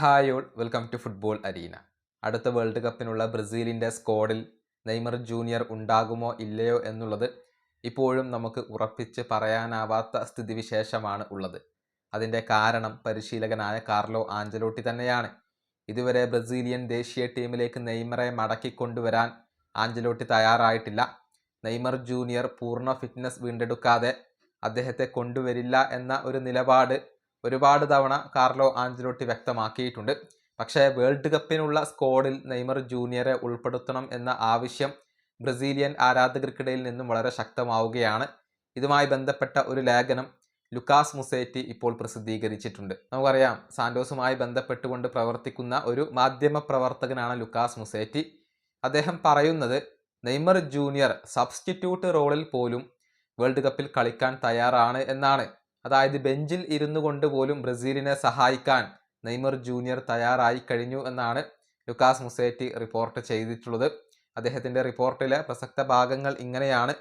Hi all welcome to football arena. അടുത്ത world കപ്പിനുള്ള ബ്രസീലിന്റെ സ്ക്വാഡിൽ നെയ്മർ ജൂനിയർ ഉണ്ടാകുമോ ഇല്ലയോ എന്നുള്ളത് ഇപ്പോഴും നമുക്ക് ഉറപ്പിച്ച് പറയാനാവാത്ത സ്ഥിതിവിശേഷമാണ് ഉള്ളത്. അതിന്റെ കാരണം പരിശീലകനായ കാർലോ ആഞ്ചലോട്ടി തന്നെയാണ്. ഇതുവരെ ബ്രസീലിയൻ ദേശീയ ടീമിലേക്ക് നെയ്മറെ മടക്കിക്കൊണ്ടുവരാൻ ആഞ്ചലോട്ടി തയ്യാറായിട്ടില്ല. നെയ്മർ ജൂനിയർ പൂർണ ഫിറ്റ്നസ് വീണ്ടെടുക്കാതെ അദ്ദേഹത്തെ കൊണ്ടുവരില്ല എന്ന ഒരു നിലപാട് ഒരുപാട് തവണ കാർലോ ആഞ്ചലോട്ടി വ്യക്തമാക്കിയിട്ടുണ്ട്. പക്ഷേ വേൾഡ് കപ്പിനുള്ള സ്ക്വാഡിൽ നെയ്മർ ജൂനിയറെ ഉൾപ്പെടുത്തണം എന്ന ആവശ്യം ബ്രസീലിയൻ ആരാധകർക്കിടയിൽ നിന്നും വളരെ ശക്തമാവുകയാണ്. ഇതുമായി ബന്ധപ്പെട്ട ഒരു ലേഖനം ലുക്കാസ് മുസേറ്റി ഇപ്പോൾ പ്രസിദ്ധീകരിച്ചിട്ടുണ്ട്. നമുക്കറിയാം സാന്റോസുമായി ബന്ധപ്പെട്ടുകൊണ്ട് പ്രവർത്തിക്കുന്ന ഒരു മാധ്യമ പ്രവർത്തകനാണ് ലുക്കാസ് മുസേറ്റി. അദ്ദേഹം പറയുന്നത് നെയ്മർ ജൂനിയർ സബ്സ്റ്റിറ്റ്യൂട്ട് റോളിൽ പോലും വേൾഡ് കപ്പിൽ കളിക്കാൻ തയ്യാറാണ് എന്നാണ്. അതായത് ബെഞ്ചിൽ ഇരുന്നു കൊണ്ട് പോലും ബ്രസീലിനെ സഹായിക്കാൻ നെയ്മർ ജൂനിയർ തയ്യാറായി കഴിഞ്ഞു എന്നാണ് ലുക്കാസ് മുസേറ്റി റിപ്പോർട്ട് ചെയ്തിട്ടുള്ളത്. അദ്ദേഹത്തിന്റെ റിപ്പോർട്ടിലെ പ്രസക്ത ഭാഗങ്ങൾ ഇങ്ങനെയാണ്.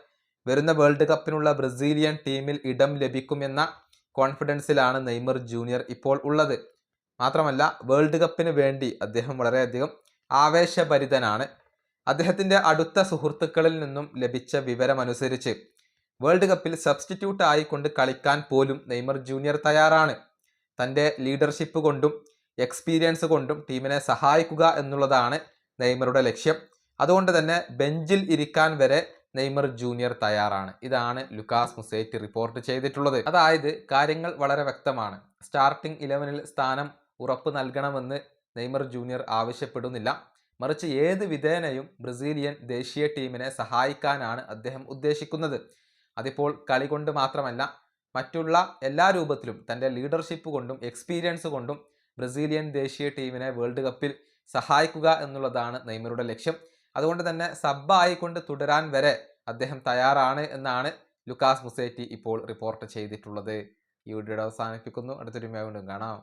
വരുന്ന വേൾഡ് കപ്പിനുള്ള ബ്രസീലിയൻ ടീമിൽ ഇടം ലഭിക്കുമെന്ന കോൺഫിഡൻസിലാണ് നെയ്മർ ജൂനിയർ ഇപ്പോൾ ഉള്ളത്. മാത്രമല്ല വേൾഡ് കപ്പിന് വേണ്ടി അദ്ദേഹം വളരെയധികം ആവേശഭരിതനാണ്. അദ്ദേഹത്തിന്റെ അടുത്ത സുഹൃത്തുക്കളിൽ നിന്നും ലഭിച്ച വിവരമനുസരിച്ച് വേൾഡ് കപ്പിൽ സബ്സ്റ്റിറ്റ്യൂട്ട് ആയിക്കൊണ്ട് കളിക്കാൻ പോലും നെയ്മർ ജൂനിയർ തയ്യാറാണ്. തന്റെ ലീഡർഷിപ്പ് കൊണ്ടും എക്സ്പീരിയൻസ് കൊണ്ടും ടീമിനെ സഹായിക്കുക എന്നുള്ളതാണ് നെയ്മറുടെ ലക്ഷ്യം. അതുകൊണ്ട് തന്നെ ബെഞ്ചിൽ ഇരിക്കാൻ വരെ നെയ്മർ ജൂനിയർ തയ്യാറാണ്. ഇതാണ് ലുക്കാസ് മുസേറ്റ് റിപ്പോർട്ട് ചെയ്തിട്ടുള്ളത്. അതായത് കാര്യങ്ങൾ വളരെ വ്യക്തമാണ്. സ്റ്റാർട്ടിംഗ് ഇലവനിൽ സ്ഥാനം ഉറപ്പ് നൽകണമെന്ന് നെയ്മർ ജൂനിയർ ആവശ്യപ്പെടുന്നില്ല. മറിച്ച് ഏത് വിധേനയും ബ്രസീലിയൻ ദേശീയ ടീമിനെ സഹായിക്കാനാണ് അദ്ദേഹം ഉദ്ദേശിക്കുന്നത്. അതിപ്പോൾ കളി കൊണ്ട് മാത്രമല്ല മറ്റുള്ള എല്ലാ രൂപത്തിലും തന്റെ ലീഡർഷിപ്പ് കൊണ്ടും എക്സ്പീരിയൻസ് കൊണ്ടും ബ്രസീലിയൻ ദേശീയ ടീമിനെ വേൾഡ് കപ്പിൽ സഹായിക്കുക എന്നുള്ളതാണ് നെയ്മറുടെ ലക്ഷ്യം. അതുകൊണ്ട് തന്നെ സബ് ആയിക്കൊണ്ട് തുടരാൻ വരെ അദ്ദേഹം തയ്യാറാണ് എന്നാണ് ലുക്കാസ് മുസേറ്റി ഇപ്പോൾ റിപ്പോർട്ട് ചെയ്തിട്ടുള്ളത്. ഈ വീഡിയോയുടെ അവസാനിപ്പിക്കുന്നു. അടുത്തൊരു വീണ്ടും കാണാം.